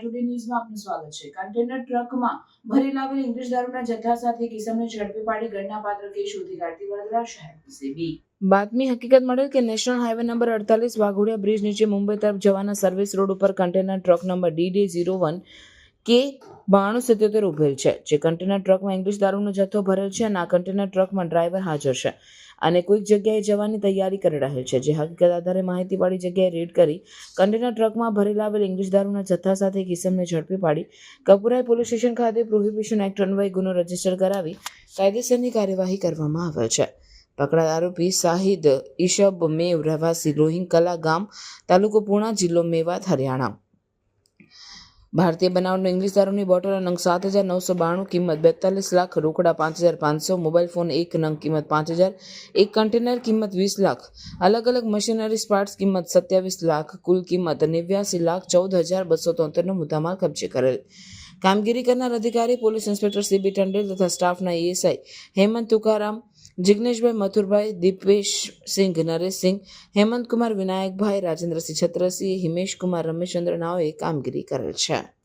Today ન્યૂઝમાં આપનું સ્વાગત છે. કન્ટેનર ટ્રકમાં ભરી લાવેલ ઇંગ્લિશ દારૂના જથ્થા સાથે કિસમને ઝડપી પાડી ગણનાપાત્ર કેસ શોધી કાઢતી વડોદરા શહેર પીસીબી. બાતમી હકીકત મળેલ કે નેશનલ હાઈવે નંબર અડતાલીસ વાઘોડિયા બ્રિજ નીચે મુંબઈ તરફ જવાના સર્વિસ રોડ ઉપર container truck number D D zero one K બાણું સિત્યોતેર ઉભેલ છે. જે કન્ટેનર ટ્રકમાં ઇંગ્લિશ દારૂનો જથ્થો ભરેલ છે અને આ કન્ટેનર ટ્રકમાં ડ્રાઈવર હાજર છે અને કોઈક જગ્યાએ જવાની તૈયારી કરી રહેલ છે. જે હકીકત આધારે માહિતીવાળી જગ્યાએ રેડ કરી કન્ટેનર ટ્રકમાં ભરેલા આવેલ ઇંગ્લિશ દારૂના જથ્થા સાથે કિસમને ઝડપી પાડી કપુરાઈ પોલીસ સ્ટેશન ખાતે પ્રોહિબિશન એક્ટ અન્વયે ગુનો રજિસ્ટર કરાવી કાયદેસરની કાર્યવાહી કરવામાં આવેલ છે. પકડાયેલ આરોપી શાહિદ ઈશબ મેવ રહેવાસી રોહિંગ કલા ગામ તાલુકો પૂણા જિલ્લો મેવાત, હરિયાણા. ભારતીય બનાવટનો ઇંગ્લિશ દારૂની બોટલ નંગ સાત હજાર નવસો બાણું કિંમત બેતાલીસ લાખ રોકડા પાંચ હજાર પાંચસો, મોબાઈલ ફોન એક નંગ કિંમત પાંચ હજાર, એક કન્ટેનર કિંમત વીસ લાખ, અલગ અલગ મશીનરી પાર્ટ્સ કિંમત સત્યાવીસ લાખ, કુલ કિંમત નેવ્યાસી લાખ ચૌદ હજાર બસો તોતેરનો મુદ્દામાલ કબજે કરેલ. કામગીરી કરનાર અધિકારી, પોલીસ ઇન્સ્પેક્ટર સીબી ટંડેલ તથા સ્ટાફના એએસઆઈ હેમંત તુકારામ જિગ્નેશભાઈ મથુરભાઈ દીપેશસિંહ નરેશસિંહ હેમંતકુમાર વિનાયકભાઈ રાજેન્દ્રસિંહ છત્રસિંહ હિમેશકુમાર રમેશચંદ્ર નાઓએ કામગીરી કરેલ છે.